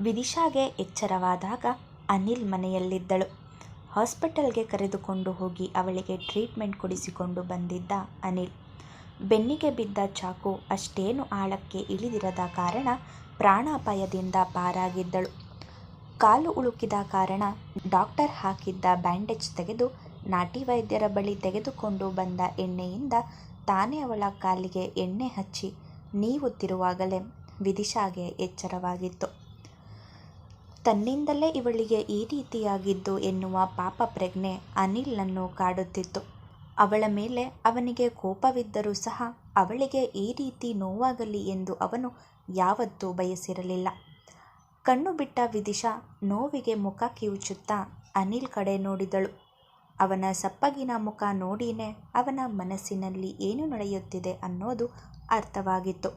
ವಿದಿಶಾಗೆ ಎಚ್ಚರವಾದಾಗ ಅನಿಲ್ ಮನೆಯಲ್ಲಿದ್ದಳು. ಹಾಸ್ಪಿಟಲ್ಗೆ ಕರೆದುಕೊಂಡು ಹೋಗಿ ಅವಳಿಗೆ ಟ್ರೀಟ್ಮೆಂಟ್ ಕೊಡಿಸಿಕೊಂಡು ಬಂದಿದ್ದ ಅನಿಲ್. ಬೆನ್ನಿಗೆ ಬಿದ್ದ ಚಾಕು ಅಷ್ಟೇನು ಆಳಕ್ಕೆ ಇಳಿದಿರದ ಕಾರಣ ಪ್ರಾಣಾಪಾಯದಿಂದ ಪಾರಾಗಿದ್ದಳು. ಕಾಲು ಉಳುಕಿದ ಕಾರಣ ಡಾಕ್ಟರ್ ಹಾಕಿದ್ದ ಬ್ಯಾಂಡೇಜ್ ತೆಗೆದು ನಾಟಿ ವೈದ್ಯರ ಬಳಿ ತೆಗೆದುಕೊಂಡು ಬಂದ ಎಣ್ಣೆಯಿಂದ ತಾನೇ ಅವಳ ಕಾಲಿಗೆ ಎಣ್ಣೆ ಹಚ್ಚಿ ನೀವುತ್ತಿರುವಾಗಲೇ ವಿದಿಶಾಗೆ ಎಚ್ಚರವಾಗಿತ್ತು. ತನ್ನಿಂದಲೇ ಇವಳಿಗೆ ಈ ರೀತಿಯಾಗಿದ್ದು ಎನ್ನುವ ಪಾಪ ಪ್ರಜ್ಞೆ ಅನಿಲ್ನನ್ನು ಕಾಡುತ್ತಿತ್ತು. ಅವಳ ಮೇಲೆ ಅವನಿಗೆ ಕೋಪವಿದ್ದರೂ ಸಹ ಅವಳಿಗೆ ಈ ರೀತಿ ನೋವಾಗಲಿ ಎಂದು ಅವನು ಯಾವತ್ತೂ ಬಯಸಿರಲಿಲ್ಲ. ಕಣ್ಣು ಬಿಟ್ಟ ವಿದಿಶಾ ನೋವಿಗೆ ಮುಖ ಕಿವುಚುತ್ತಾ ಅನಿಲ್ ಕಡೆ ನೋಡಿದಳು. ಅವನ ಸಪ್ಪಗಿನ ಮುಖ ನೋಡಿನೇ ಅವನ ಮನಸ್ಸಿನಲ್ಲಿ ಏನು ನಡೆಯುತ್ತಿದೆ ಅನ್ನೋದು ಅರ್ಥವಾಗಿತ್ತು.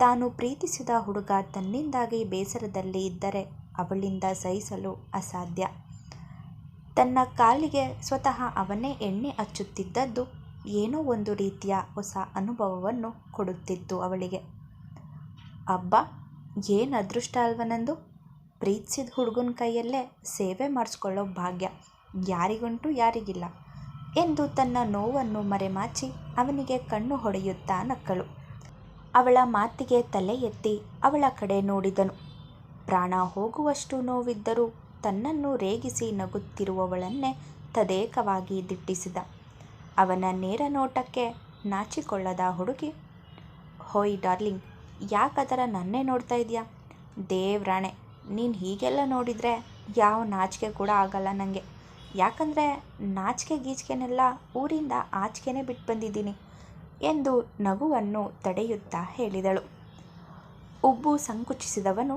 ತಾನು ಪ್ರೀತಿಸಿದ ಹುಡುಗ ತನ್ನಿಂದಾಗಿ ಬೇಸರದಲ್ಲಿ ಇದ್ದರೆ ಅವಳಿಂದ ಸಹಿಸಲು ಅಸಾಧ್ಯ. ತನ್ನ ಕಾಲಿಗೆ ಸ್ವತಃ ಅವನೇ ಎಣ್ಣೆ ಹಚ್ಚುತ್ತಿದ್ದದ್ದು ಏನೋ ಒಂದು ರೀತಿಯ ಹೊಸ ಅನುಭವವನ್ನು ಕೊಡುತ್ತಿತ್ತು ಅವಳಿಗೆ. ಅಬ್ಬಾ, ಏನ್ ಅದೃಷ್ಟ ಅಲ್ವಾ ನಂದು. ಪ್ರೀತ್ಸಿದ್ ಹುಡ್ಗನ್ ಕೈಯಲ್ಲೇ ಸೇವೆ ಮಾಡಿಸ್ಕೊಳ್ಳೋ ಭಾಗ್ಯ ಯಾರಿಗುಂಟು ಯಾರಿಗಿಲ್ಲ ಎಂದು ತನ್ನ ನೋವನ್ನು ಮರೆಮಾಚಿ ಅವನಿಗೆ ಕಣ್ಣು ಹೊಡೆಯುತ್ತಾ ನಕ್ಕಳು. ಅವಳ ಮಾತಿಗೆ ತಲೆ ಎತ್ತಿ ಅವಳ ಕಡೆ ನೋಡಿದನು. ಪ್ರಾಣ ಹೋಗುವಷ್ಟು ನೋವಿದ್ದರೂ ತನ್ನನ್ನು ರೇಗಿಸಿ ನಗುತ್ತಿರುವವಳನ್ನೇ ತದೇಕವಾಗಿ ದಿಟ್ಟಿಸಿದ. ಅವನ ನೇರ ನೋಟಕ್ಕೆ ನಾಚಿಕೊಳ್ಳದ ಹುಡುಗಿ, ಹೋಯ್ ಡಾರ್ಲಿಂಗ್, ಯಾಕದರ ನನ್ನೇ ನೋಡ್ತಾ ಇದ್ಯಾ. ದೇವ್ರಾಣೆ ನೀನು ಹೀಗೆಲ್ಲ ನೋಡಿದರೆ ಯಾವ ನಾಚಿಕೆ ಕೂಡ ಆಗಲ್ಲ ನನಗೆ ಯಾಕಂದರೆ ನಾಚಿಕೆ ಗೀಚ್ಕೆನೆಲ್ಲ ಊರಿಂದ ಆಚಗೆನೇ ಬಿಟ್ಟು ಬಂದಿದ್ದೀನಿ ಎಂದು ನಗುವನ್ನು ತಡೆಯುತ್ತಾ ಹೇಳಿದಳು. ಉಬ್ಬು ಸಂಕುಚಿಸಿದವನು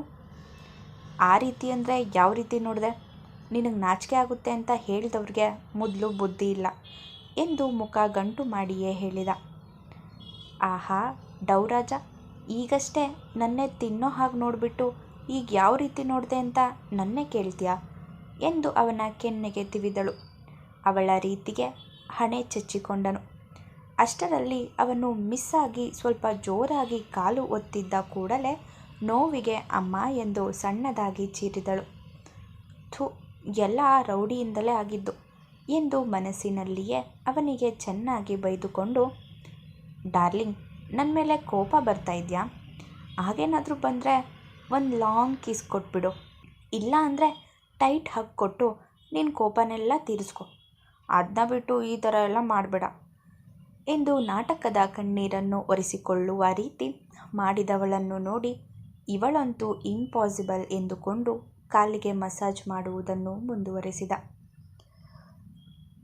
ಆ ರೀತಿ ಅಂದರೆ ಯಾವ ರೀತಿ ನೋಡಿದೆ ನಿನಗೆ ನಾಚಿಕೆ ಆಗುತ್ತೆ ಅಂತ ಹೇಳಿದವ್ರಿಗೆ ಮೊದಲು ಬುದ್ಧಿ ಇಲ್ಲ ಎಂದು ಮುಖ ಗಂಟು ಮಾಡಿಯೇ ಹೇಳಿದ. ಆಹಾ, ಡೌರಾಜ, ಈಗಷ್ಟೇ ನನ್ನೇ ತಿನ್ನೋ ಹಾಗೆ ನೋಡಿಬಿಟ್ಟು ಈಗ ಯಾವ ರೀತಿ ನೋಡಿದೆ ಅಂತ ನನ್ನೇ ಕೇಳ್ತೀಯಾ ಎಂದು ಅವನ ಕೆನ್ನೆಗೆ ತಿವಿದಳು. ಅವಳ ರೀತಿಗೆ ಹಣೆ ಚಚ್ಚಿಕೊಂಡನು. ಅಷ್ಟರಲ್ಲಿ ಅವನು ಮಿಸ್ ಆಗಿ ಸ್ವಲ್ಪ ಜೋರಾಗಿ ಕಾಲು ಒತ್ತಿದ್ದ ಕೂಡಲೇ ನೋವಿಗೆ ಅಮ್ಮ ಎಂದು ಸಣ್ಣದಾಗಿ ಚೀರಿದಳು. ಥು, ಎಲ್ಲ ರೌಡಿಯಿಂದಲೇ ಆಗಿದ್ದು ಎಂದು ಮನಸ್ಸಿನಲ್ಲಿಯೇ ಅವನಿಗೆ ಚೆನ್ನಾಗಿ ಬೈದುಕೊಂಡು, ಡಾರ್ಲಿಂಗ್ ನನ್ನ ಮೇಲೆ ಕೋಪ ಬರ್ತಾ ಇದೆಯಾ ಹಾಗೇನಾದರೂ ಬಂದರೆ ಒಂದು ಲಾಂಗ್ ಕಿಸ್ ಕೊಟ್ಬಿಡು. ಇಲ್ಲ ಅಂದರೆ ಟೈಟ್ ಹಗ್ ಕೊಟ್ಟು ನಿನ್ನ ಕೋಪನೆಲ್ಲ ತೀರಿಸ್ಕೊ. ಅದನ್ನ ಬಿಟ್ಟು ಈ ಥರ ಎಲ್ಲ ಮಾಡಬೇಡ ಎಂದು ನಾಟಕದ ಕಣ್ಣೀರನ್ನು ಒರೆಸಿಕೊಳ್ಳುವ ರೀತಿ ಮಾಡಿದವಳನ್ನು ನೋಡಿ ಇವಳಂತೂ ಇಂಪಾಸಿಬಲ್ ಎಂದುಕೊಂಡು ಕಾಲಿಗೆ ಮಸಾಜ್ ಮಾಡುವುದನ್ನು ಮುಂದುವರೆಸಿದ.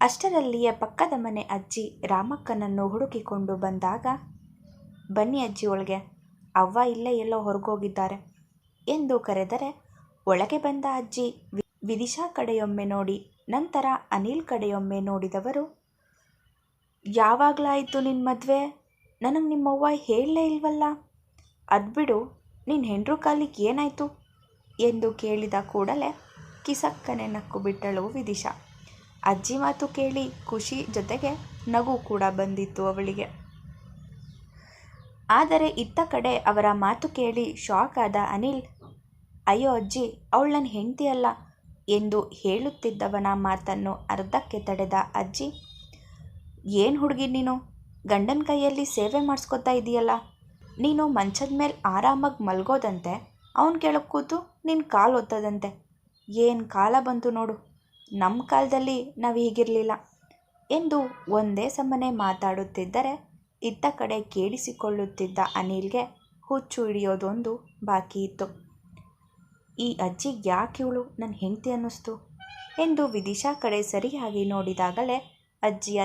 ಅಷ್ಟರಲ್ಲಿಯೇ ಪಕ್ಕದ ಮನೆ ಅಜ್ಜಿ ರಾಮಕ್ಕನನ್ನು ಹುಡುಕಿಕೊಂಡು ಬಂದಾಗ ಬನ್ನಿ ಅಜ್ಜಿ ಒಳಗೆ, ಅವ್ವ ಇಲ್ಲೇ ಎಲ್ಲೋ ಹೊರಗೋಗಿದ್ದಾರೆ ಎಂದು ಕರೆದರೆ ಒಳಗೆ ಬಂದ ಅಜ್ಜಿ ವಿದಿಶಾ ಕಡೆಯೊಮ್ಮೆ ನೋಡಿ ನಂತರ ಅನಿಲ್ ಕಡೆಯೊಮ್ಮೆ ನೋಡಿದವರು ಯಾವಾಗಲಾಯಿತು ನಿನ್ನ ಮದ್ವೆ ನನಗೆ ನಿಮ್ಮವ್ವ ಹೇಳಲೇ ಇಲ್ವಲ್ಲ. ಅದ್ಬಿಡು ನಿನ್ ಹೆಂಡ್ರು ಕಾಲಿಗೆ ಏನಾಯಿತು ಎಂದು ಕೇಳಿದ ಕೂಡಲೇ ಕಿಸಕ್ಕನೆ ನಕ್ಕು ಬಿಟ್ಟಳು ವಿದಿಶಾ. ಅಜ್ಜಿ ಮಾತು ಕೇಳಿ ಖುಷಿ ಜೊತೆಗೆ ನಗು ಕೂಡ ಬಂದಿತ್ತು ಅವಳಿಗೆ. ಆದರೆ ಇತ್ತ ಕಡೆ ಅವರ ಮಾತು ಕೇಳಿ ಶಾಕ್ ಆದ ಅನಿಲ್, ಅಯ್ಯೋ ಅಜ್ಜಿ, ಅವಳು ನನ್ನ ಹೆಂಡ್ತಿ ಅಲ್ಲ ಎಂದು ಹೇಳುತ್ತಿದ್ದವನ ಮಾತನ್ನು ಅರ್ಧಕ್ಕೆ ತಡೆದ ಅಜ್ಜಿ, ಏನು ಹುಡುಗಿ ನೀನು ಗಂಡನ ಕೈಯಲ್ಲಿ ಸೇವೆ ಮಾಡ್ಸ್ಕೊತಾ ಇದೀಯಲ್ಲ. ನೀನು ಮಂಚದ ಮೇಲೆ ಆರಾಮಾಗಿ ಮಲ್ಗೋದಂತೆ, ಅವ್ನು ಕೆಳಗೆ ಕೂತು ನಿನ್ನ ಕಾಲು ಒತ್ತದಂತೆ ಏನು ಕಾಲ ಬಂತು ನೋಡು. ನಮ್ಮ ಕಾಲದಲ್ಲಿ ನಾವು ಹೀಗಿರಲಿಲ್ಲ ಎಂದು ಒಂದೇ ಸಮನೆ ಮಾತಾಡುತ್ತಿದ್ದರೆ, ಇತ್ತ ಕಡೆ ಕೇಳಿಸಿಕೊಳ್ಳುತ್ತಿದ್ದ ಅನಿಲ್ಗೆ ಹುಚ್ಚು ಹಿಡಿಯೋದೊಂದು ಬಾಕಿ ಇತ್ತು ಈ ಅಜ್ಜಿ ಯಾಕೆ ಇವಳು ನನ್ನ ಹೆಂಡತಿ ಅನ್ನಿಸ್ತು ಎಂದು ವಿದಿಶಾ ಕಡೆ ಸರಿಯಾಗಿ ನೋಡಿದಾಗಲೇ ಅಜ್ಜಿಯ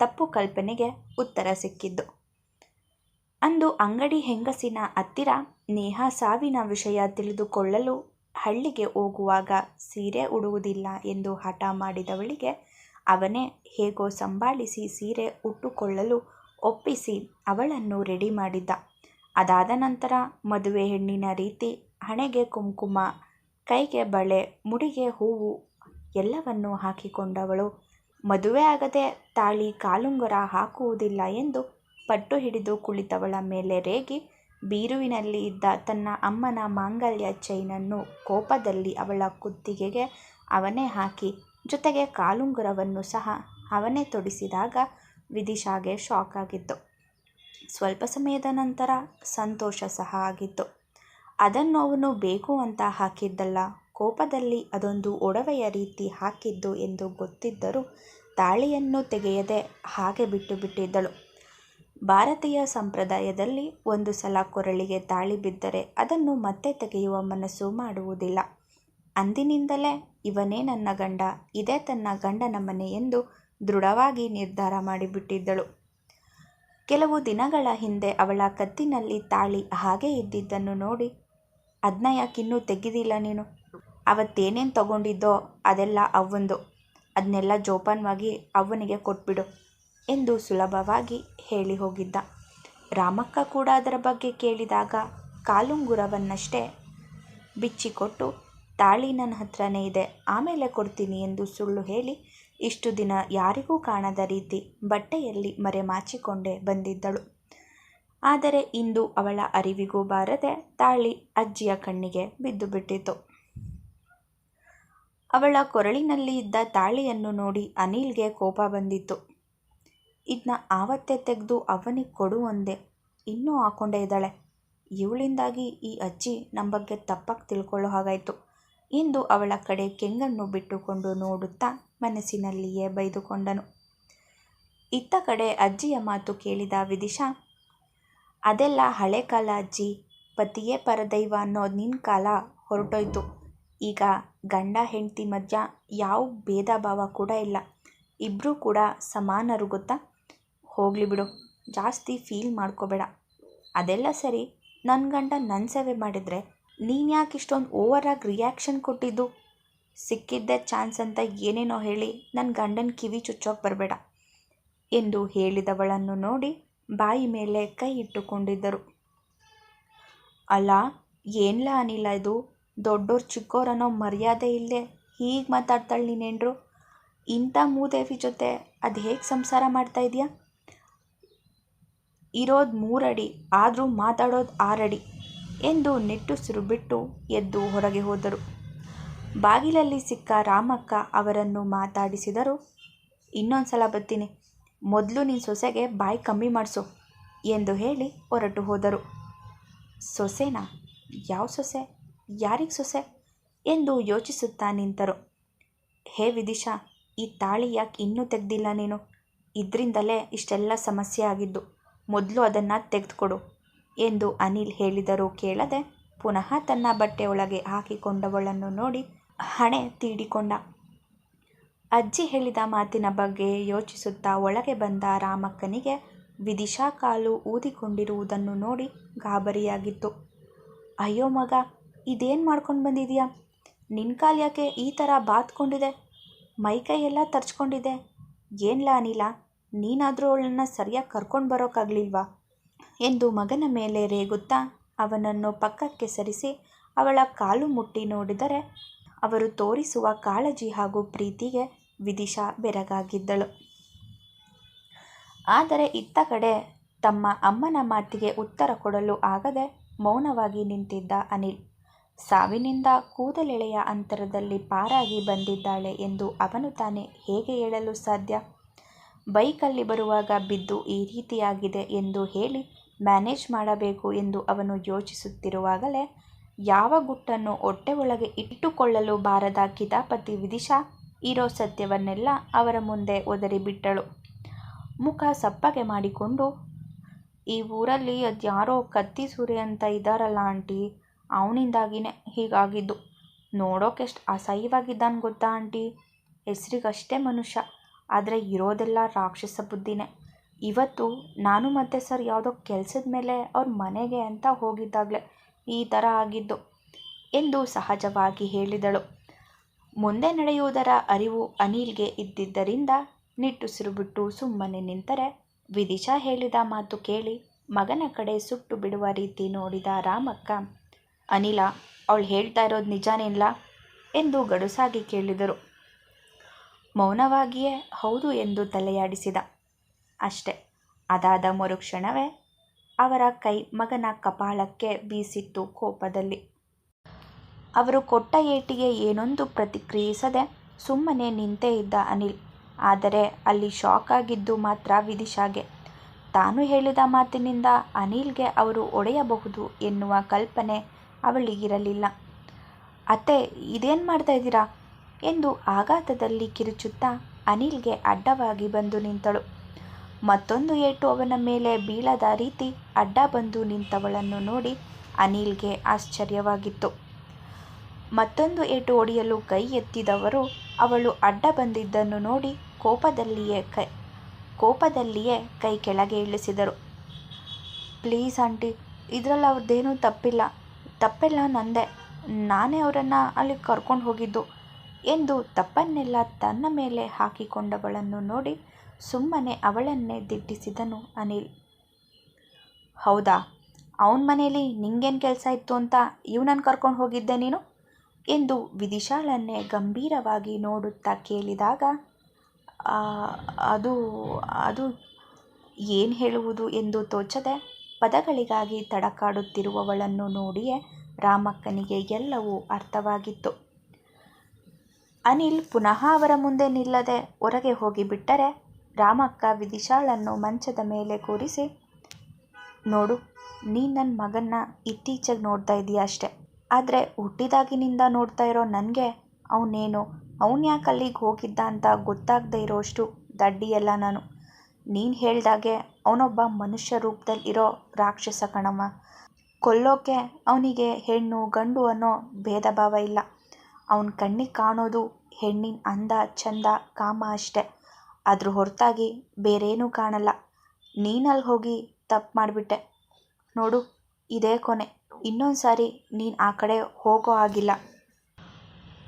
ತಪ್ಪು ಕಲ್ಪನೆಗೆ ಉತ್ತರ ಸಿಕ್ಕಿದ್ದು. ಅಂದು ಅಂಗಡಿ ಹೆಂಗಸಿನ ಹತ್ತಿರ ನೇಹಾ ಸಾವಿನ ವಿಷಯ ತಿಳಿದುಕೊಳ್ಳಲು ಹಳ್ಳಿಗೆ ಹೋಗುವಾಗ ಸೀರೆ ಉಡುವುದಿಲ್ಲ ಎಂದು ಹಠ ಮಾಡಿದವಳಿಗೆ ಅವನೇ ಹೇಗೋ ಸಂಭಾಳಿಸಿ ಸೀರೆ ಉಟ್ಟುಕೊಳ್ಳಲು ಒಪ್ಪಿಸಿ ಅವಳನ್ನು ರೆಡಿ ಮಾಡಿದ್ದ. ಅದಾದ ನಂತರ ಮದುವೆ ಹೆಣ್ಣಿನ ರೀತಿ ಹಣೆಗೆ ಕುಂಕುಮ, ಕೈಗೆ ಬಳೆ, ಮುಡಿಗೆ ಹೂವು ಎಲ್ಲವನ್ನೂ ಹಾಕಿಕೊಂಡವಳು ಮದುವೆ ಆಗದೆ ತಾಳಿ ಕಾಲುಂಗರ ಹಾಕುವುದಿಲ್ಲ ಎಂದು ಪಟ್ಟು ಹಿಡಿದು ಕುಳಿತವಳ ಮೇಲೆ ರೇಗಿ, ಬೀರುವಿನಲ್ಲಿ ಇದ್ದ ತನ್ನ ಅಮ್ಮನ ಮಾಂಗಲ್ಯ ಚೈನನ್ನು ಕೋಪದಲ್ಲಿ ಅವಳ ಕುತ್ತಿಗೆಗೆ ಅವನೇ ಹಾಕಿ, ಜೊತೆಗೆ ಕಾಲುಂಗುರವನ್ನು ಸಹ ಅವನೇ ತೊಡಿಸಿದಾಗ ವಿದಿಶಾಗೆ ಶಾಕ್ ಆಗಿತ್ತು. ಸ್ವಲ್ಪ ಸಮಯದ ನಂತರ ಸಂತೋಷ ಸಹ ಆಗಿತ್ತು. ಅದನ್ನು ಅವನು ಬೇಕು ಅಂತ ಹಾಕಿದ್ದಲ್ಲ, ಕೋಪದಲ್ಲಿ ಅದೊಂದು ಒಡವೆಯ ರೀತಿ ಹಾಕಿದ್ದು ಎಂದು ಗೊತ್ತಿದ್ದರೂ ತಾಳಿಯನ್ನು ತೆಗೆಯದೆ ಹಾಗೆ ಬಿಟ್ಟು ಬಿಟ್ಟಿದ್ದಳು. ಭಾರತೀಯ ಸಂಪ್ರದಾಯದಲ್ಲಿ ಒಂದು ಸಲ ಕೊರಳಿಗೆ ತಾಳಿ ಬಿದ್ದರೆ ಅದನ್ನು ಮತ್ತೆ ತೆಗೆಯುವ ಮನಸ್ಸು ಮಾಡುವುದಿಲ್ಲ. ಅಂದಿನಿಂದಲೇ ಇವನೇ ನನ್ನ ಗಂಡ, ಇದೇ ತನ್ನ ಗಂಡನ ಮನೆ ಎಂದು ದೃಢವಾಗಿ ನಿರ್ಧಾರ ಮಾಡಿಬಿಟ್ಟಿದ್ದಳು. ಕೆಲವು ದಿನಗಳ ಹಿಂದೆ ಅವಳ ಕತ್ತಿನಲ್ಲಿ ತಾಳಿ ಹಾಗೆ ಇದ್ದಿದ್ದನ್ನು ನೋಡಿ ಅದನ್ನ ಯಾಕಿನ್ನೂ ತೆಗೆದಿಲ್ಲ ನೀನು. ಅವತ್ತೇನೇನು ತಗೊಂಡಿದ್ದೋ ಅದೆಲ್ಲ ಅವಂದು ಅದನ್ನೆಲ್ಲ ಜೋಪಾನವಾಗಿ ಅವನಿಗೆ ಕೊಟ್ಬಿಡು. ಎಂದು ಸುಲಭವಾಗಿ ಹೇಳಿ ಹೋಗಿದ್ದ. ರಾಮಕ್ಕ ಕೂಡ ಅದರ ಬಗ್ಗೆ ಕೇಳಿದಾಗ ಕಾಲುಂಗುರವನ್ನಷ್ಟೇ ಬಿಚ್ಚಿಕೊಟ್ಟು, ತಾಳಿ ನನ್ನ ಹತ್ರನೇ ಇದೆ, ಆಮೇಲೆ ಕೊಡ್ತೀನಿ ಎಂದು ಸುಳ್ಳು ಹೇಳಿ ಇಷ್ಟು ದಿನ ಯಾರಿಗೂ ಕಾಣದ ರೀತಿ ಬಟ್ಟೆಯಲ್ಲಿ ಮರೆಮಾಚಿಕೊಂಡೇ ಬಂದಿದ್ದಳು. ಆದರೆ ಇಂದು ಅವಳ ಅರಿವಿಗೂ ಬಾರದೆ ತಾಳಿ ಅಜ್ಜಿಯ ಕಣ್ಣಿಗೆ ಬಿದ್ದು ಬಿಟ್ಟಿತು ಅವಳ ಕೊರಳಿನಲ್ಲಿ ಇದ್ದ ತಾಳಿಯನ್ನು ನೋಡಿ ಅನಿಲ್ಗೆ ಕೋಪ ಬಂದಿತ್ತು. ಇದನ್ನ ಆವತ್ತೇ ತೆಗೆದು ಅವನಿಗೆ ಕೊಡು ಅಂದೆ. ಇನ್ನೂ ಹಾಕೊಂಡೇ ಇದ್ದಾಳೆ. ಇವಳಿಂದಾಗಿ ಈ ಅಜ್ಜಿ ನಮ್ಮ ಬಗ್ಗೆ ತಪ್ಪಾಗಿ ತಿಳ್ಕೊಳ್ಳೋ ಹಾಗಾಯಿತು. ಇಂದು ಅವಳ ಕಡೆ ಕೆಂಗಣ್ಣು ಬಿಟ್ಟುಕೊಂಡು ನೋಡುತ್ತಾ ಮನಸ್ಸಿನಲ್ಲಿಯೇ ಬೈದುಕೊಂಡನು. ಇತ್ತ ಕಡೆ ಅಜ್ಜಿಯ ಮಾತು ಕೇಳಿದ ವಿದಿಶಾ, ಅದೆಲ್ಲ ಹಳೆ ಕಾಲ ಅಜ್ಜಿ, ಪತಿಯೇ ಪರದೈವ ಅನ್ನೋ ನಿನ್ನ ಕಾಲ ಹೊರಟೋಯ್ತು. ಈಗ ಗಂಡ ಹೆಂಡತಿ ಮಧ್ಯ ಯಾವ ಭೇದ ಭಾವ ಕೂಡ ಇಲ್ಲ. ಇಬ್ಬರೂ ಕೂಡ ಸಮಾನರು ಗೊತ್ತಾ? ಹೋಗಲಿ ಬಿಡು. ಜಾಸ್ತಿ ಫೀಲ್ ಮಾಡ್ಕೋಬೇಡ. ಅದೆಲ್ಲ ಸರಿ. ನನ್ನ ಗಂಡ ನನ್ನ ಸೇವೆ ಮಾಡಿದರೆ ನೀನು ಯಾಕೆ ಇಷ್ಟೊಂದು ಓವರಾಗಿ ರಿಯಾಕ್ಷನ್ ಕೊಟ್ಟಿದ್ದು? ಸಿಕ್ಕಿದ್ದೇ ಚಾನ್ಸ್ ಅಂತ ಏನೇನೋ ಹೇಳಿ ನನ್ನ ಗಂಡನ ಕಿವಿ ಚುಚ್ಚೋಕೆ ಬರಬೇಡ. ಎಂದು ಹೇಳಿದವಳನ್ನು ನೋಡಿ ಬಾಯಿ ಮೇಲೆ ಕೈ ಇಟ್ಟುಕೊಂಡಿದ್ದರು. ಅಲ್ಲ, ಏನ್ಲ ಅನಿಲ್ಲ ಇದು? ದೊಡ್ಡೋರು ಚಿಕ್ಕೋರನ್ನೋ ಮರ್ಯಾದೆ ಇಲ್ಲದೆ ಹೀಗೆ ಮಾತಾಡ್ತಾಳೆ ನೀನೇನ್ರು? ಇಂಥ ಮೂದೇವಿ ಜೊತೆ ಅದು ಹೇಗೆ ಸಂಸಾರ ಮಾಡ್ತಾ ಇದೆಯಾ? ಇರೋದು ಮೂರಡಿ, ಆದರೂ ಮಾತಾಡೋದು ಆರಡಿ ಎಂದು ನಿಟ್ಟುಸಿರು ಬಿಟ್ಟು ಎದ್ದು ಹೊರಗೆ ಹೋದರು. ಬಾಗಿಲಲ್ಲಿ ಸಿಕ್ಕ ರಾಮಕ್ಕ ಅವರನ್ನು ಮಾತಾಡಿಸಿದರು ಇನ್ನೊಂದು ಸಲ ಬರ್ತೀನಿ. ಮೊದಲು ನಿನ್ನ ಸೊಸೆಗೆ ಬಾಯಿ ಕಮ್ಮಿ ಮಾಡಿಸು ಎಂದು ಹೇಳಿ ಹೊರಟು ಹೋದರು. ಸೊಸೆನಾ? ಯಾವ ಸೊಸೆ? ಯಾರಿಗೆ ಸೊಸೆ? ಎಂದು ಯೋಚಿಸುತ್ತಾ ನಿಂತರು. ಹೇ ವಿದಿಶಾ, ಈ ತಾಳಿ ಯಾಕೆ ಇನ್ನೂ ತೆಗೆದಿಲ್ಲ ನೀನು? ಇದರಿಂದಲೇ ಇಷ್ಟೆಲ್ಲ ಸಮಸ್ಯೆ ಆಗಿದ್ದು. ಮೊದಲು ಅದನ್ನು ತೆಗೆದುಕೊಡು ಎಂದು ಅನಿಲ್ ಹೇಳಿದರೂ ಕೇಳದೆ ಪುನಃ ತನ್ನ ಬಟ್ಟೆ ಒಳಗೆ ಹಾಕಿಕೊಂಡವಳನ್ನು ನೋಡಿ ಹಣೆ ತೀಡಿಕೊಂಡ. ಅಜ್ಜಿ ಹೇಳಿದ ಮಾತಿನ ಬಗ್ಗೆ ಯೋಚಿಸುತ್ತಾ ಒಳಗೆ ಬಂದ ರಾಮಕ್ಕನಿಗೆ ವಿದಿಶಾ ಕಾಲು ಊದಿಕೊಂಡಿರುವುದನ್ನು ನೋಡಿ ಗಾಬರಿಯಾಗಿತ್ತು. ಅಯ್ಯೋ ಮಗ, ಇದೇನು ಮಾಡ್ಕೊಂಡು ಬಂದಿದೀಯಾ? ನಿನ್ನ ಕಾಲು ಯಾಕೆ ಈ ಥರ ಬಾತ್ಕೊಂಡಿದೆ? ಮೈಕೈ ಎಲ್ಲ ತರ್ಚ್ಕೊಂಡಿದೆ. ಏನ್ಲ ಅನಿಲ? ನೀನಾದರೂ ಅವಳನ್ನು ಸರಿಯಾಗಿ ಕರ್ಕೊಂಡು ಬರೋಕ್ಕಾಗಲಿಲ್ವಾ ಎಂದು ಮಗನ ಮೇಲೆ ರೇಗುತ್ತಾ ಅವನನ್ನು ಪಕ್ಕಕ್ಕೆ ಸರಿಸಿ ಅವಳ ಕಾಲು ಮುಟ್ಟಿ ನೋಡಿದರೆ ಅವರು ತೋರಿಸುವ ಕಾಳಜಿ ಹಾಗೂ ಪ್ರೀತಿಗೆ ವಿದಿಶಾ ಬೆರಗಾಗಿದ್ದಳು. ಆದರೆ ಇತ್ತ ಕಡೆ ತಮ್ಮ ಅಮ್ಮನ ಮಾತಿಗೆ ಉತ್ತರ ಕೊಡಲು ಆಗದೆ ಮೌನವಾಗಿ ನಿಂತಿದ್ದ ಅನಿಲ್. ಸಾವಿನಿಂದ ಕೂದಲೆಳೆಯ ಅಂತರದಲ್ಲಿ ಪಾರಾಗಿ ಬಂದಿದ್ದಾಳೆ ಎಂದು ಅವನು ತಾನೇ ಹೇಗೆ ಹೇಳಲು ಸಾಧ್ಯ? ಬೈಕಲ್ಲಿ ಬರುವಾಗ ಬಿದ್ದು ಈ ರೀತಿಯಾಗಿದೆ ಎಂದು ಹೇಳಿ ಮ್ಯಾನೇಜ್ ಮಾಡಬೇಕು ಎಂದು ಅವನು ಯೋಚಿಸುತ್ತಿರುವಾಗಲೇ ಯಾವ ಗುಟ್ಟನ್ನು ಹೊಟ್ಟೆ ಒಳಗೆ ಇಟ್ಟುಕೊಳ್ಳಲು ಬಾರದ ಕಿತಾಪತಿ ವಿದಿಶಾ ಇರೋ ಸತ್ಯವನ್ನೆಲ್ಲ ಅವರ ಮುಂದೆ ಒದರಿಬಿಟ್ಟಳು ಮುಖ ಸಪ್ಪಗೆ ಮಾಡಿಕೊಂಡು, ಈ ಊರಲ್ಲಿ ಅದ್ಯಾರೋ ಕತ್ತಿ ಸೂರೆ ಅಂತ ಇದ್ದಾರಲ್ಲ ಆಂಟಿ, ಅವನಿಂದಾಗಿನೇ ಹೀಗಾಗಿದ್ದು. ನೋಡೋಕೆಷ್ಟು ಅಸಹ್ಯವಾಗಿದ್ದಾನೆ ಗೊತ್ತಾ ಆಂಟಿ? ಹೆಸರಿಗಷ್ಟೇ ಮನುಷ್ಯ. ಆದರೆ ಇರೋದೆಲ್ಲ ರಾಕ್ಷಸ ಬುದ್ಧಿನೇ. ಇವತ್ತು ನಾನು ಮತ್ತೆ ಸರ್ ಯಾವುದೋ ಕೆಲಸದ ಮೇಲೆ ಅವ್ರ ಮನೆಗೆ ಅಂತ ಹೋಗಿದ್ದಾಗಲೇ ಈ ಥರ ಆಗಿದ್ದು ಎಂದು ಸಹಜವಾಗಿ ಹೇಳಿದಳು. ಮುಂದೆ ನಡೆಯುವುದರ ಅರಿವು ಅನಿಲ್ಗೆ ಇದ್ದಿದ್ದರಿಂದ ನಿಟ್ಟುಸಿರು ಬಿಟ್ಟು ಸುಮ್ಮನೆ ನಿಂತರೆ ವಿದಿಶಾ ಹೇಳಿದ ಮಾತು ಕೇಳಿ ಮಗನ ಕಡೆ ಸುಟ್ಟು ಬಿಡುವ ರೀತಿ ನೋಡಿದ ರಾಮಕ್ಕ, ಅನಿಲ, ಅವಳು ಹೇಳ್ತಾ ಇರೋದು ನಿಜಾನೇನಿಲ್ಲ ಎಂದು ಗಡುಸಾಗಿ ಕೇಳಿದರು. ಮೌನವಾಗಿಯೇ ಹೌದು ಎಂದು ತಲೆಯಾಡಿಸಿದ ಅಷ್ಟೆ ಅದಾದ ಮರುಕ್ಷಣವೇ ಅವರ ಕೈ ಮಗನ ಕಪಾಳಕ್ಕೆ ಬೀಸಿತ್ತು ಕೋಪದಲ್ಲಿ. ಅವರು ಕೊಟ್ಟ ಏಟಿಗೆ ಏನೊಂದು ಪ್ರತಿಕ್ರಿಯಿಸದೆ ಸುಮ್ಮನೆ ನಿಂತೇ ಇದ್ದ ಅನಿಲ್. ಆದರೆ ಅಲ್ಲಿ ಶಾಕ್ ಆಗಿದ್ದು ಮಾತ್ರ ವಿದಿಶಾಗೆ. ತಾನು ಹೇಳಿದ ಮಾತಿನಿಂದ ಅನಿಲ್ಗೆ ಅವರು ಒಡೆಯಬಹುದು ಎನ್ನುವ ಕಲ್ಪನೆ ಅವಳಿಗಿರಲಿಲ್ಲ. ಅತ್ತೆ, ಇದೇನು ಮಾಡ್ತಾ ಇದೀರಾ ಎಂದು ಆಘಾತದಲ್ಲಿ ಕಿರುಚುತ್ತಾ ಅನಿಲ್ಗೆ ಅಡ್ಡವಾಗಿ ಬಂದು ನಿಂತಳು. ಮತ್ತೊಂದು ಏಟು ಅವನ ಮೇಲೆ ಬೀಳದ ರೀತಿ ಅಡ್ಡ ಬಂದು ನಿಂತವಳನ್ನು ನೋಡಿ ಅನಿಲ್ಗೆ ಆಶ್ಚರ್ಯವಾಗಿತ್ತು. ಮತ್ತೊಂದು ಏಟು ಹೊಡೆಯಲು ಕೈ ಎತ್ತಿದವರು ಅವಳು ಅಡ್ಡ ಬಂದಿದ್ದನ್ನು ನೋಡಿ ಕೋಪದಲ್ಲಿಯೇ ಕೈ ಕೋಪದಲ್ಲಿಯೇ ಕೈ ಕೆಳಗೆ ಇಳಿಸಿದರು. ಪ್ಲೀಸ್ ಆಂಟಿ, ಇದರಲ್ಲಿ ಅವ್ರದ್ದೇನೂ ತಪ್ಪಿಲ್ಲ. ತಪ್ಪೆಲ್ಲ ನಂದೆ ನಾನೇ ಅವರನ್ನು ಅಲ್ಲಿಗೆ ಕರ್ಕೊಂಡು ಹೋಗಿದ್ದು ಎಂದು ತಪ್ಪನ್ನೆಲ್ಲ ತನ್ನ ಮೇಲೆ ಹಾಕಿಕೊಂಡವಳನ್ನು ನೋಡಿ ಸುಮ್ಮನೆ ಅವಳನ್ನೇ ದಿಟ್ಟಿಸಿದನು ಅನಿಲ್. ಹೌದಾ ಅವನ ಮನೆಯಲ್ಲಿ ನಿಂಗೇನು ಕೆಲಸ ಇತ್ತು ಅಂತ ಇವನನ್ನು ಕರ್ಕೊಂಡು ಹೋಗಿದ್ದೆ ನೀನು ಎಂದು ವಿದಿಶಾಳನ್ನೇ ಗಂಭೀರವಾಗಿ ನೋಡುತ್ತಾ ಕೇಳಿದಾಗ ಅದು ಅದು ಏನು ಹೇಳುವುದು ಎಂದು ತೋಚದೆ ಪದಗಳಿಗಾಗಿ ತಡಕಾಡುತ್ತಿರುವವಳನ್ನು ನೋಡಿಯೇ ರಾಮಕ್ಕನಿಗೆ ಎಲ್ಲವೂ ಅರ್ಥವಾಗಿತ್ತು. ಅನಿಲ್ ಪುನಃ ಅವರ ಮುಂದೆ ನಿಲ್ಲದೆ ಹೊರಗೆ ಹೋಗಿಬಿಟ್ಟರೆ ರಾಮಕ್ಕ ವಿದಿಶಾಳನ್ನು ಮಂಚದ ಮೇಲೆ ಕೂರಿಸಿ, ನೋಡು ನೀ ನನ್ನ ಮಗನ್ನ ಇತ್ತೀಚೆಗೆ ನೋಡ್ತಾ ಇದೀಯ ಅಷ್ಟೇ. ಆದರೆ ಹುಟ್ಟಿದಾಗಿನಿಂದ ನೋಡ್ತಾ ಇರೋ ನನಗೆ ಅವನೇನು ಅವನ್ಯಾಕೆ ಅಲ್ಲಿಗೆ ಹೋಗಿದ್ದ ಅಂತ ಗೊತ್ತಾಗ್ದೇ ಇರೋಷ್ಟು ದಡ್ಡಿಯಲ್ಲ ನಾನು. ನೀನು ಹೇಳ್ದಾಗೆ ಅವನೊಬ್ಬ ಮನುಷ್ಯ ರೂಪದಲ್ಲಿ ಇರೋ ರಾಕ್ಷಸ ಕಣಮ್ಮ. ಕೊಲ್ಲೋಕೆ ಅವನಿಗೆ ಹೆಣ್ಣು ಗಂಡು ಅನ್ನೋ ಭೇದ ಭಾವ ಇಲ್ಲ. ಅವ್ನ್ ಕಣ್ಣಿಗೆ ಕಾಣೋದು ಹೆಣ್ಣಿನ ಅಂದ, ಚಂದ, ಕಾಮ ಅಷ್ಟೇ. ಅದ್ರ ಹೊರತಾಗಿ ಬೇರೇನೂ ಕಾಣಲ್ಲ. ನೀನಲ್ಲಿ ಹೋಗಿ ತಪ್ಪು ಮಾಡಿಬಿಟ್ಟೆ ನೋಡು, ಇದೇ ಕೊನೆ. ಇನ್ನೊಂದು ಸಾರಿ ನೀನು ಆ ಕಡೆ ಹೋಗೋ ಹಾಗಿಲ್ಲ.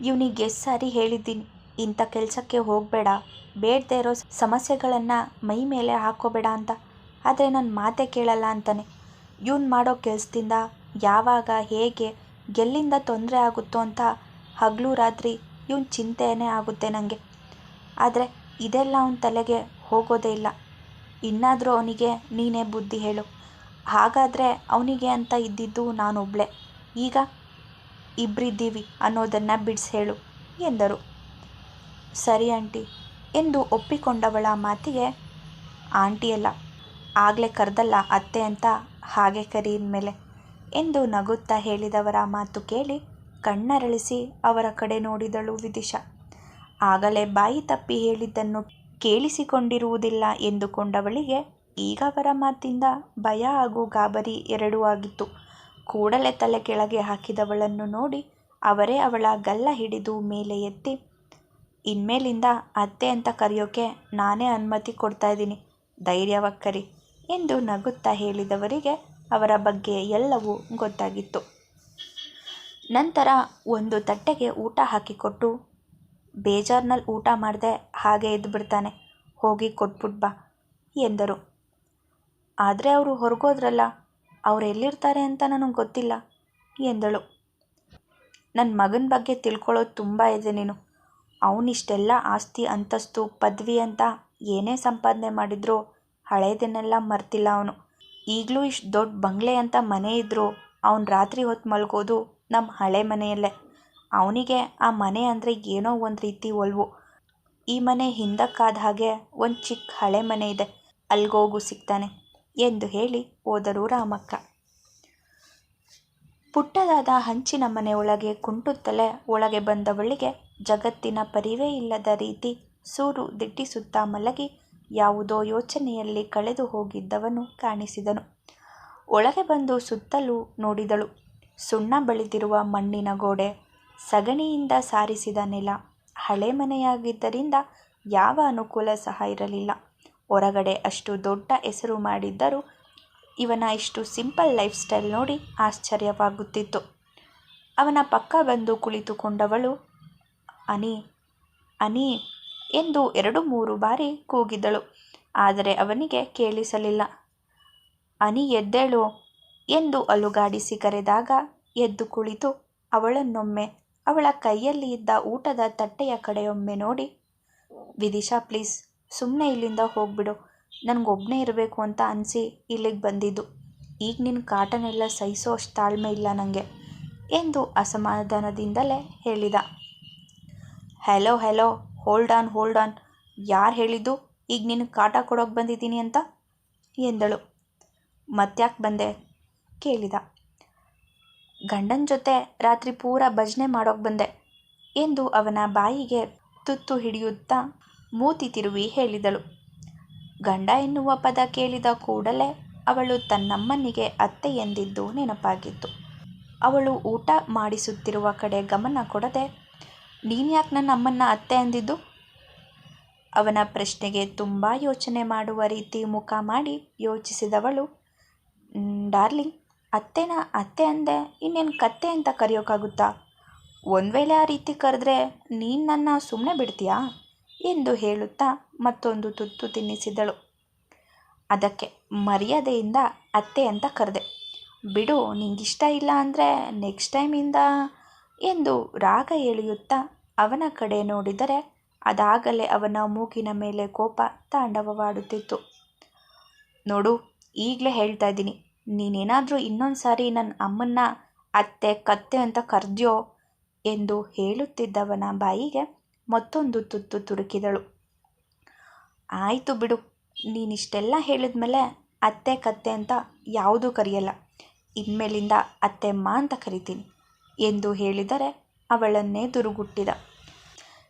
ಇವ್ನಿಗ್ ಎಷ್ಟು ಸಾರಿ ಹೇಳಿದ್ದೀನಿ, ಇಂಥ ಕೆಲಸಕ್ಕೆ ಹೋಗಬೇಡ ಬೇಡ್ದೇ ಇರೋ ಮೈ ಮೇಲೆ ಹಾಕೋಬೇಡ ಅಂತ. ಆದ್ರೆ ನನ್ನ ಮಾತೇ ಕೇಳಲ್ಲ ಅಂತಾನೆ. ಇವ್ನ್ ಮಾಡೋ ಕೆಲಸದಿಂದ ಯಾವಾಗ, ಹೇಗೆ, ಎಲ್ಲಿಂದ ತೊಂದ್ರೆ ಆಗುತ್ತೋ ಅಂತ ಹಗ್ಲೂ ರಾತ್ರಿ ಇವ್ನ ಚಿಂತೆಯೇ ಆಗುತ್ತೆ ನನಗೆ ಆದರೆ ಇದೆಲ್ಲ ಅವನ ತಲೆಗೆ ಹೋಗೋದೇ ಇಲ್ಲ. ಇನ್ನಾದರೂ ಅವನಿಗೆ ನೀನೇ ಬುದ್ಧಿ ಹೇಳು. ಹಾಗಾದರೆ ಅವನಿಗೆ ಅಂತ ಇದ್ದಿದ್ದು ನಾನೊಬ್ಬಳೇ ಈಗ ಇಬ್ಬರಿದ್ದೀವಿ ಅನ್ನೋದನ್ನು ಬಿಡಿಸಿ ಹೇಳು ಎಂದರು. ಸರಿ ಆಂಟಿ ಎಂದು ಒಪ್ಪಿಕೊಂಡವಳ ಮಾತಿಗೆ ಆಂಟಿಯಲ್ಲ ಆಗಲೇ ಕರೆದಲ್ಲ ಅತ್ತೆ ಅಂತ ಹಾಗೆ ಕರೀದ ಮೇಲೆ ಎಂದು ನಗುತ್ತಾ ಹೇಳಿದವರ ಮಾತು ಕೇಳಿ ಕಣ್ಣರಳಿಸಿ ಅವರ ಕಡೆ ನೋಡಿದಳು ವಿದಿಶಾ. ಆಗಲೇ ಬಾಯಿ ತಪ್ಪಿ ಹೇಳಿದ್ದನ್ನು ಕೇಳಿಸಿಕೊಂಡಿರುವುದಿಲ್ಲ ಎಂದುಕೊಂಡವಳಿಗೆ ಈಗ ಅವರ ಮಾತಿಂದ ಭಯ ಹಾಗೂ ಗಾಬರಿ ಎರಡೂ ಆಗಿತ್ತು. ಕೂಡಲೇ ತಲೆ ಕೆಳಗೆ ಹಾಕಿದವಳನ್ನು ನೋಡಿ ಅವರೇ ಅವಳ ಗಲ್ಲ ಹಿಡಿದು ಮೇಲೆ ಎತ್ತಿ, ಇನ್ಮೇಲಿಂದ ಅತ್ತೆ ಅಂತ ಕರೆಯೋಕೆ ನಾನೇ ಅನುಮತಿ ಕೊಡ್ತಾ ಇದ್ದೀನಿ ಧೈರ್ಯವಕ್ಕರಿ ಕರಿ ಎಂದು ನಗುತ್ತಾ ಹೇಳಿದವರಿಗೆ ಅವರ ಬಗ್ಗೆ ಎಲ್ಲವೂ ಗೊತ್ತಾಗಿತ್ತು. ನಂತರ ಒಂದು ತಟ್ಟೆಗೆ ಊಟ ಹಾಕಿಕೊಟ್ಟು, ಬೇಜಾರ್ನಲ್ಲಿ ಊಟ ಮಾಡದೆ ಹಾಗೆ ಇದ್ದುಬಿಡ್ತಾನೆ ಹೋಗಿ ಕೊಟ್ಬಿಟ್ ಬಾ ಎಂದರು. ಆದರೆ ಅವರು ಹೊರಗೋದ್ರಲ್ಲ ಅವ್ರು ಎಲ್ಲಿರ್ತಾರೆ ಅಂತ ನನಗೆ ಗೊತ್ತಿಲ್ಲ ಎಂದಳು. ನನ್ನ ಮಗನ ಬಗ್ಗೆ ತಿಳ್ಕೊಳ್ಳೋದು ತುಂಬ ಇದೆ ನೀನು. ಅವನಿಷ್ಟೆಲ್ಲ ಆಸ್ತಿ ಅಂತಸ್ತು ಪದವಿ ಅಂತ ಏನೇ ಸಂಪಾದನೆ ಮಾಡಿದ್ರೂ ಹಳೇದನ್ನೆಲ್ಲ ಮರ್ತಿಲ್ಲ ಅವನು ಈಗಲೂ ಇಷ್ಟು ದೊಡ್ಡ ಬಂಗ್ಲೆ ಅಂತ ಮನೆ ಇದ್ದರೂ ಅವನು ರಾತ್ರಿ ಹೊತ್ತು ಮಲ್ಗೋದು ನಮ್ ಹಳೆ ಮನೆಯಲ್ಲೇ. ಅವನಿಗೆ ಆ ಮನೆ ಅಂದರೆ ಏನೋ ಒಂದು ರೀತಿ ಒಲ್ವು. ಈ ಮನೆ ಹಿಂದಕ್ಕಾದ ಹಾಗೆ ಒಂದು ಚಿಕ್ಕ ಹಳೆ ಮನೆ ಇದೆ ಅಲ್ಗೋಗು ಸಿಗ್ತಾನೆ ಎಂದು ಹೇಳಿ ಹೋದರು ರಾಮಕ್ಕ. ಪುಟ್ಟದಾದ ಹಂಚಿನ ಮನೆ ಒಳಗೆ ಕುಂಟುತ್ತಲೇ ಒಳಗೆ ಬಂದವಳಿಗೆ ಜಗತ್ತಿನ ಪರಿವೇ ಇಲ್ಲದ ರೀತಿ ಸೂರು ದಿಟ್ಟಿಸುತ್ತಾ ಮಲಗಿ ಯಾವುದೋ ಯೋಚನೆಯಲ್ಲಿ ಕಳೆದು ಹೋಗಿದ್ದವನು ಕಾಣಿಸಿದನು. ಒಳಗೆ ಬಂದು ಸುತ್ತಲೂ ನೋಡಿದಳು. ಸುಣ್ಣ ಬಳಿದಿರುವ ಮಣ್ಣಿನ ಗೋಡೆ, ಸಗಣಿಯಿಂದ ಸಾರಿಸಿದ ನೆಲ. ಹಳೆ ಮನೆಯಾಗಿದ್ದರಿಂದ ಯಾವ ಅನುಕೂಲ ಸಹ ಇರಲಿಲ್ಲ. ಹೊರಗಡೆ ಅಷ್ಟು ದೊಡ್ಡ ಹೆಸರು ಮಾಡಿದ್ದರೂ ಇವನ ಇಷ್ಟು ಸಿಂಪಲ್ ಲೈಫ್ ಸ್ಟೈಲ್ ನೋಡಿ ಆಶ್ಚರ್ಯವಾಗುತ್ತಿತ್ತು. ಅವನ ಪಕ್ಕ ಬಂದು ಕುಳಿತುಕೊಂಡವಳು ಅನಿ ಅನಿ ಎಂದು ಎರಡು ಮೂರು ಬಾರಿ ಕೂಗಿದಳು. ಆದರೆ ಅವನಿಗೆ ಕೇಳಿಸಲಿಲ್ಲ. ಅನಿ ಎದ್ದೇಳು ಎಂದು ಅಲುಗಾಡಿಸಿ ಕರೆದಾಗ ಎದ್ದು ಕುಳಿತು ಅವಳನ್ನೊಮ್ಮೆ ಅವಳ ಕೈಯಲ್ಲಿ ಇದ್ದ ಊಟದ ತಟ್ಟೆಯ ಕಡೆಯೊಮ್ಮೆ ನೋಡಿ, ವಿದಿಶಾ ಪ್ಲೀಸ್ ಸುಮ್ಮನೆ ಇಲ್ಲಿಂದ ಹೋಗ್ಬಿಡು. ನನಗೊಬ್ಬನೇ ಇರಬೇಕು ಅಂತ ಅನ್ಸಿ ಇಲ್ಲಿಗೆ ಬಂದಿದ್ದು. ಈಗ ನಿನ್ನ ಕಾಟನೆಲ್ಲ ಸಹಿಸೋ ಅಷ್ಟು ತಾಳ್ಮೆ ಇಲ್ಲ ನನಗೆ ಎಂದು ಅಸಮಾಧಾನದಿಂದಲೇ ಹೇಳಿದ. Hello hello hold on hold on ಯಾರು ಹೇಳಿದ್ದು? ಈಗ ನಿನಗೆ ಕಾಟ ಕೊಡೋಕೆ ಬಂದಿದ್ದೀನಿ ಅಂತ? ಎಂದಳು. ಮತ್ತ್ಯಾಕೆ ಬಂದೆ? ಕೇಳಿದ. ಗಂಡನ ಜೊತೆ ರಾತ್ರಿ ಪೂರ ಭಜನೆ ಮಾಡೋಕೆ ಬಂದೆ ಎಂದು ಅವನ ಬಾಯಿಗೆ ತುತ್ತು ಹಿಡಿಯುತ್ತಾ ಮೂತಿ ತಿರುವಿ ಹೇಳಿದಳು. ಗಂಡ ಎನ್ನುವ ಪದ ಕೇಳಿದ ಕೂಡಲೇ ಅವಳು ತನ್ನಮ್ಮನಿಗೆ ಅತ್ತೆ ಎಂದಿದ್ದು ನೆನಪಾಗಿತ್ತು. ಅವಳು ಊಟ ಮಾಡಿಸುತ್ತಿರುವ ಕಡೆ ಗಮನ ಕೊಡದೆ ನೀನ್ಯಾಕೆ ನನ್ನ ಅಮ್ಮನ್ನ ಅತ್ತೆ ಎಂದಿದ್ದು ಅವನ ಪ್ರಶ್ನೆಗೆ ತುಂಬ ಯೋಚನೆ ಮಾಡುವ ರೀತಿ ಮುಖ ಮಾಡಿ ಯೋಚಿಸಿದವಳು ಡಾರ್ಲಿಂಗ್ ಅತ್ತೆನ ಅತ್ತೆ ಅಂದೆ, ಇನ್ನೇನು ಕತ್ತೆ ಅಂತ ಕರೆಯೋಕ್ಕಾಗುತ್ತಾ ಒಂದು ವೇಳೆ ಆ ರೀತಿ ಕರೆದ್ರೆ ನೀನು ನನ್ನ ಸುಮ್ಮನೆ ಬಿಡ್ತೀಯಾ? ಎಂದು ಹೇಳುತ್ತಾ ಮತ್ತೊಂದು ತುತ್ತು ತಿನ್ನಿಸಿದಳು. ಅದಕ್ಕೆ ಮರ್ಯಾದೆಯಿಂದ ಅತ್ತೆ ಅಂತ ಕರೆದೆ. ಬಿಡು, ನಿಂಗಿಷ್ಟ ಇಲ್ಲ ಅಂದರೆ ನೆಕ್ಸ್ಟ್ ಟೈಮಿಂದ ಎಂದು ರಾಗ ಎಳೆಯುತ್ತಾ ಅವನ ಕಡೆ ನೋಡಿದರೆ ಅದಾಗಲೇ ಅವನ ಮೂಗಿನ ಮೇಲೆ ಕೋಪ ತಾಂಡವವಾಡುತ್ತಿತ್ತು. ನೋಡು, ಈಗಲೇ ಹೇಳ್ತಾ ಇದ್ದೀನಿ. ನೀನೇನಾದರೂ ಇನ್ನೊಂದು ಸಾರಿ ನನ್ನ ಅಮ್ಮನ್ನ, ಅತ್ತೆ, ಕತ್ತೆ ಅಂತ ಕರೆದ್ಯೋ ಎಂದು ಹೇಳುತ್ತಿದ್ದವನ ಬಾಯಿಗೆ ಮತ್ತೊಂದು ತುತ್ತು ತುರುಕಿದಳು. ಆಯಿತು ಬಿಡು, ನೀನಿಷ್ಟೆಲ್ಲ ಹೇಳಿದ್ಮೇಲೆ ಅತ್ತೆ, ಕತ್ತೆ ಅಂತ ಯಾವುದೂ ಕರೆಯಲ್ಲ. ಇನ್ಮೇಲಿಂದ ಅತ್ತೆಮ್ಮ ಅಂತ ಕರಿತೀನಿ ಎಂದು ಹೇಳಿದರೆ ಅವಳನ್ನೇ ದುರುಗುಟ್ಟಿದ.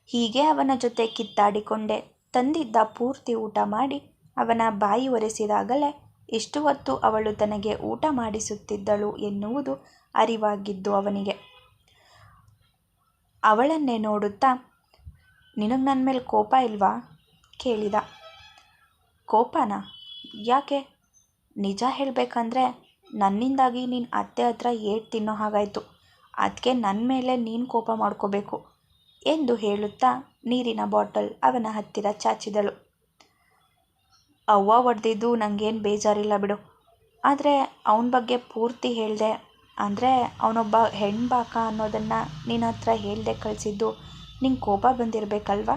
ಹೀಗೆ ಅವನ ಜೊತೆ ಕಿತ್ತಾಡಿಕೊಂಡೆ. ತಂದಿದ್ದ ಪೂರ್ತಿ ಊಟ ಮಾಡಿ ಅವನ ಬಾಯಿ ಒರೆಸಿದಾಗಲೇ ಇಷ್ಟು ಹೊತ್ತು ಅವಳು ತನಗೆ ಊಟ ಮಾಡಿಸುತ್ತಿದ್ದಳು ಎನ್ನುವುದು ಅರಿವಾಗಿದ್ದು ಅವನಿಗೆ. ಅವಳನ್ನೇ ನೋಡುತ್ತಾ, ನಿನಗೆ ನನ್ನ ಮೇಲೆ ಕೋಪ ಇಲ್ವಾ? ಕೇಳಿದ. ಕೋಪನಾ? ಯಾಕೆ? ನಿಜ ಹೇಳಬೇಕಂದ್ರೆ ನನ್ನಿಂದಾಗಿ ನೀನು ಅತ್ತೆ ಹತ್ರ ಏಟ್ ತಿನ್ನೋ ಹಾಗಾಯಿತು. ಅದಕ್ಕೆ ನನ್ನ ಮೇಲೆ ನೀನು ಕೋಪ ಮಾಡ್ಕೋಬೇಕು, ಎಂದು ಹೇಳುತ್ತಾ ನೀರಿನ ಬಾಟಲ್ ಅವನ ಹತ್ತಿರ ಚಾಚಿದಳು. ಅವ್ವ ಹೊಡೆದಿದ್ದು ನನಗೇನು ಬೇಜಾರಿಲ್ಲ ಬಿಡು. ಆದರೆ ಅವನ ಬಗ್ಗೆ ಪೂರ್ತಿ ಹೇಳಿದೆ. ಅಂದರೆ ಅವನೊಬ್ಬ ಹೆಣ್ಬಾಕ ಅನ್ನೋದನ್ನು ನಿನ್ನ ಹತ್ರ ಹೇಳದೆ ಕಳಿಸಿದ್ದು ನಿಂಗೆ ಕೋಪ ಬಂದಿರಬೇಕಲ್ವಾ?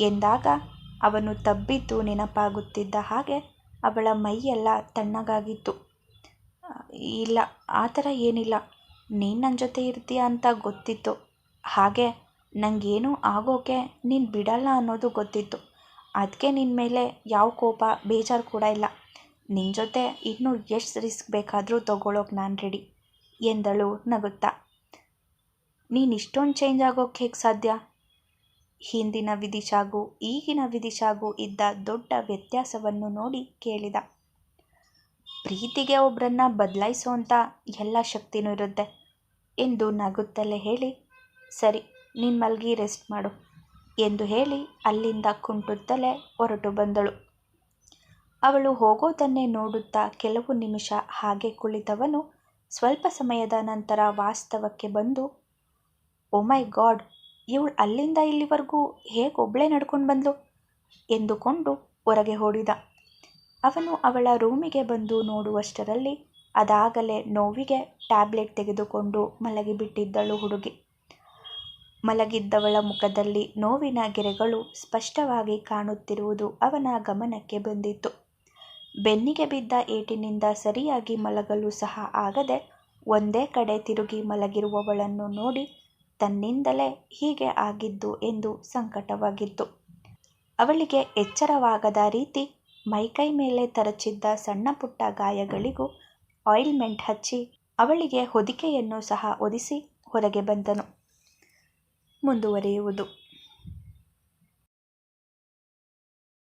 ಎಂದಾಗ ಅವನು ತಬ್ಬಿದ್ದು ನೆನಪಾಗುತ್ತಿದ್ದ ಹಾಗೆ ಅವಳ ಮೈಯೆಲ್ಲ ತಣ್ಣಗಾಗಿತ್ತು. ಇಲ್ಲ, ಆ ಥರ ಏನಿಲ್ಲ. ನೀನು ನನ್ನ ಜೊತೆ ಇರ್ತೀಯ ಅಂತ ಗೊತ್ತಿತ್ತು. ಹಾಗೆ ನನಗೇನೂ ಆಗೋಕೆ ನೀನು ಬಿಡಲ್ಲ ಅನ್ನೋದು ಗೊತ್ತಿತ್ತು. ಅದಕ್ಕೆ ನಿನ್ನ ಮೇಲೆ ಯಾವ ಕೋಪ, ಬೇಜಾರು ಕೂಡ ಇಲ್ಲ. ನಿನ್ನ ಜೊತೆ ಇನ್ನೂ ಎಷ್ಟು ರಿಸ್ಕ್ ಬೇಕಾದರೂ ತಗೊಳ್ಳೋಕೆ ನಾನು ರೆಡಿ ಎಂದಳು ನಗುತ್ತಾ. ನೀನು ಇಷ್ಟೊಂದು ಚೇಂಜ್ ಆಗೋಕೆ ಹೇಗೆ ಸಾಧ್ಯ? ಹಿಂದಿನ ವಿದಿಶಾಗೂ ಈಗಿನ ವಿದಿಶಾಗೂ ಇದ್ದ ದೊಡ್ಡ ವ್ಯತ್ಯಾಸವನ್ನು ನೋಡಿ ಕೇಳಿದ. ಪ್ರೀತಿಗೆ ಒಬ್ಬರನ್ನ ಬದಲಾಯಿಸುವಂಥ ಎಲ್ಲ ಶಕ್ತಿನೂ ಇರುತ್ತೆ, ಎಂದು ನಗುತ್ತಲೇ ಹೇಳಿ, ಸರಿ, ನೀನು ಮಲಗಿ ರೆಸ್ಟ್ ಮಾಡು. ಎಂದು ಹೇಳಿ ಅಲ್ಲಿಂದ ಕುಂಟುತ್ತಲೇ ಹೊರಟು ಬಂದಳು. ಅವಳು ಹೋಗೋದನ್ನೇ ನೋಡುತ್ತಾ ಕೆಲವು ನಿಮಿಷ ಹಾಗೆ ಕುಳಿತವನು ಸ್ವಲ್ಪ ಸಮಯದ ನಂತರ ವಾಸ್ತವಕ್ಕೆ ಬಂದು, ಓ ಮೈ ಗಾಡ್, ಇವಳು ಅಲ್ಲಿಂದ ಇಲ್ಲಿವರೆಗೂ ಹೇಗೆ ಒಬ್ಬಳೇ ನಡ್ಕೊಂಡು ಬಂದಳು ಎಂದುಕೊಂಡು ಹೊರಗೆ ಓಡಿದ. ಅವನು ಅವಳ ರೂಮಿಗೆ ಬಂದು ನೋಡುವಷ್ಟರಲ್ಲಿ ಅದಾಗಲೇ ನೋವಿಗೆ ಟ್ಯಾಬ್ಲೆಟ್ ತೆಗೆದುಕೊಂಡು ಮಲಗಿಬಿಟ್ಟಿದ್ದಳು ಹುಡುಗಿ. ಮಲಗಿದ್ದವಳ ಮುಖದಲ್ಲಿ ನೋವಿನ ಗೆರೆಗಳು ಸ್ಪಷ್ಟವಾಗಿ ಕಾಣುತ್ತಿರುವುದು ಅವನ ಗಮನಕ್ಕೆ ಬಂದಿತು. ಬೆನ್ನಿಗೆ ಬಿದ್ದ ಏಟಿನಿಂದ ಸರಿಯಾಗಿ ಮಲಗಲು ಸಹ ಆಗದೆ ಒಂದೇ ಕಡೆ ತಿರುಗಿ ಮಲಗಿರುವವಳನ್ನು ನೋಡಿ ತನ್ನಿಂದಲೇ ಹೀಗೆ ಆಗಿದ್ದು ಎಂದು ಸಂಕಟವಾಗಿತ್ತು ಅವಳಿಗೆ ಎಚ್ಚರವಾಗದ ರೀತಿ ಮೈಕೈ ಮೇಲೆ ತರಚಿದ್ದ ಸಣ್ಣ ಪುಟ್ಟ ಗಾಯಗಳಿಗೂ ಆಯಿಲ್ಮೆಂಟ್ ಹಚ್ಚಿ ಅವಳಿಗೆ ಹೊದಿಕೆಯನ್ನು ಸಹ ಒದಿಸಿ ಹೊರಗೆ ಬಂದನು ಮುಂದುವರಿಯುವುದು.